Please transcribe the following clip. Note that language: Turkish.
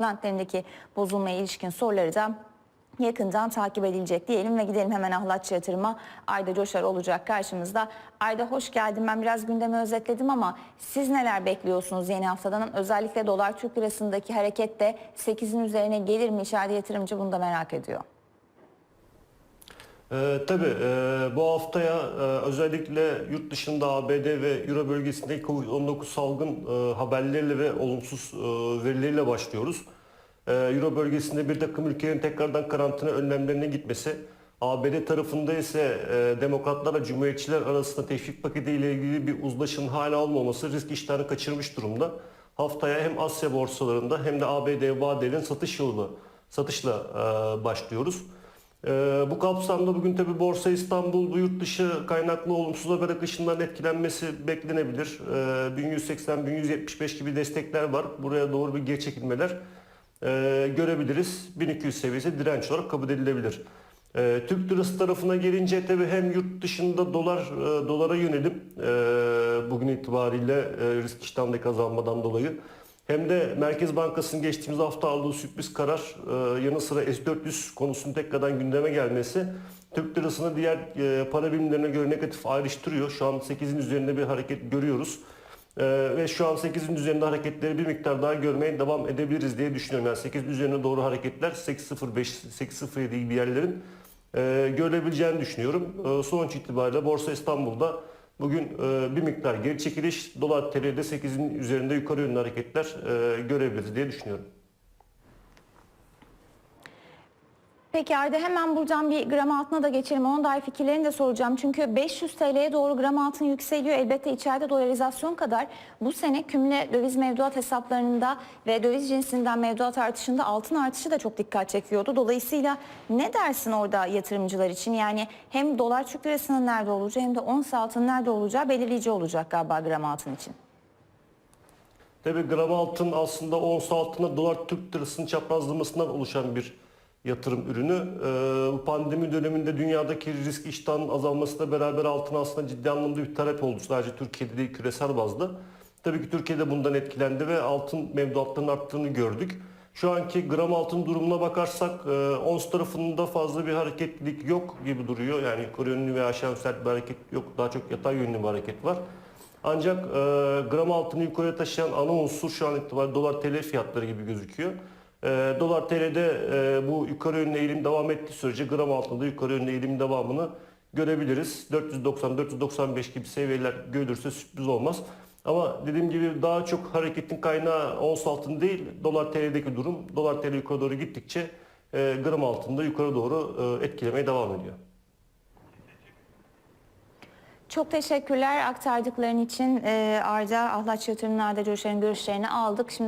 Lentlerindeki bozulmaya ilişkin soruları da yakından takip edilecek diyelim ve gidelim hemen Ahlatçı Yatırım'a. Ayda Coşar olacak karşımızda. Ayda hoş geldin. Ben biraz gündemi özetledim ama siz neler bekliyorsunuz yeni haftadan? Özellikle dolar Türk lirasındaki hareket de 8'in üzerine gelir mi? İçeride yatırımcı bunu da merak ediyor. Ee, tabii e, bu haftaya e, özellikle yurt dışında ABD ve Euro bölgesindeki Covid-19 salgın e, haberleriyle ve olumsuz e, verileriyle başlıyoruz. E, Euro bölgesinde bir takım ülkelerin tekrardan karantina önlemlerine gitmesi, ABD tarafında ise e, demokratlarla cumhuriyetçiler arasında teşvik paketi ile ilgili bir uzlaşının hala olmaması risk iştahını kaçırmış durumda. Haftaya hem Asya borsalarında hem de ABD vadelerin satış yolu satışla e, başlıyoruz. Ee, bu kapsamda bugün tabi Borsa İstanbul bu yurt dışı kaynaklı olumsuz haber akışından etkilenmesi beklenebilir. Ee, 1180-1175 gibi destekler var. Buraya doğru bir geri çekilmeler e, görebiliriz. 1200 seviyesi direnç olarak kabul edilebilir. Ee, Türk lirası tarafına gelince tabi hem yurt dışında dolar e, dolara yönelim e, bugün itibariyle risk iştahındaki azalmadan dolayı hem de Merkez Bankası'nın geçtiğimiz hafta aldığı sürpriz karar e, yanı sıra S-400 konusunun tekrardan gündeme gelmesi Türk lirasını diğer e, para birimlerine göre negatif ayrıştırıyor. Şu an 8'in üzerinde bir hareket görüyoruz. E, ve şu an 8'in üzerinde hareketleri bir miktar daha görmeye devam edebiliriz diye düşünüyorum. Yani 8'in üzerine doğru hareketler 8.05, 8.07 gibi yerlerin e, görülebileceğini düşünüyorum. E, sonuç itibariyle Borsa İstanbul'da Bugün e, bir miktar geri çekiliş, dolar TL'de 8'in üzerinde yukarı yönlü hareketler e, görebiliriz diye düşünüyorum. Peki Ayda hemen buradan bir gram altına da geçelim. Onun dair fikirlerini de soracağım. Çünkü 500 TL'ye doğru gram altın yükseliyor. Elbette içeride dolarizasyon kadar bu sene kümle döviz mevduat hesaplarında ve döviz cinsinden mevduat artışında altın artışı da çok dikkat çekiyordu. Dolayısıyla ne dersin orada yatırımcılar için? Yani hem dolar Türk lirasının nerede olacağı hem de ons altın nerede olacağı belirleyici olacak galiba gram altın için. Tabii gram altın aslında ons altına dolar Türk lirasının çaprazlamasından oluşan bir yatırım ürünü. Ee, Bu pandemi döneminde dünyadaki risk iştahının azalmasıyla beraber altın aslında ciddi anlamda bir talep oldu. Sadece Türkiye'de değil küresel bazda. Tabii ki Türkiye'de bundan etkilendi ve altın mevduatlarının arttığını gördük. Şu anki gram altın durumuna bakarsak e, ons tarafında fazla bir hareketlilik yok gibi duruyor. Yani yukarı yönlü veya aşağı sert bir hareket yok. Daha çok yatay yönlü bir hareket var. Ancak e, gram altını yukarıya taşıyan ana unsur şu an itibariyle dolar TL fiyatları gibi gözüküyor. E, dolar TL'de e, bu yukarı yönlü eğilim devam ettiği sürece gram altında yukarı yönlü eğilim devamını görebiliriz. 490-495 gibi seviyeler görülürse sürpriz olmaz. Ama dediğim gibi daha çok hareketin kaynağı ons altın değil, dolar TL'deki durum. Dolar TL yukarı doğru gittikçe e, gram altında yukarı doğru e, etkilemeye devam ediyor. Çok teşekkürler aktardıkların için. Ee, Arda Ahlaç Yatırım'ın Arda görüşlerini aldık. Şimdi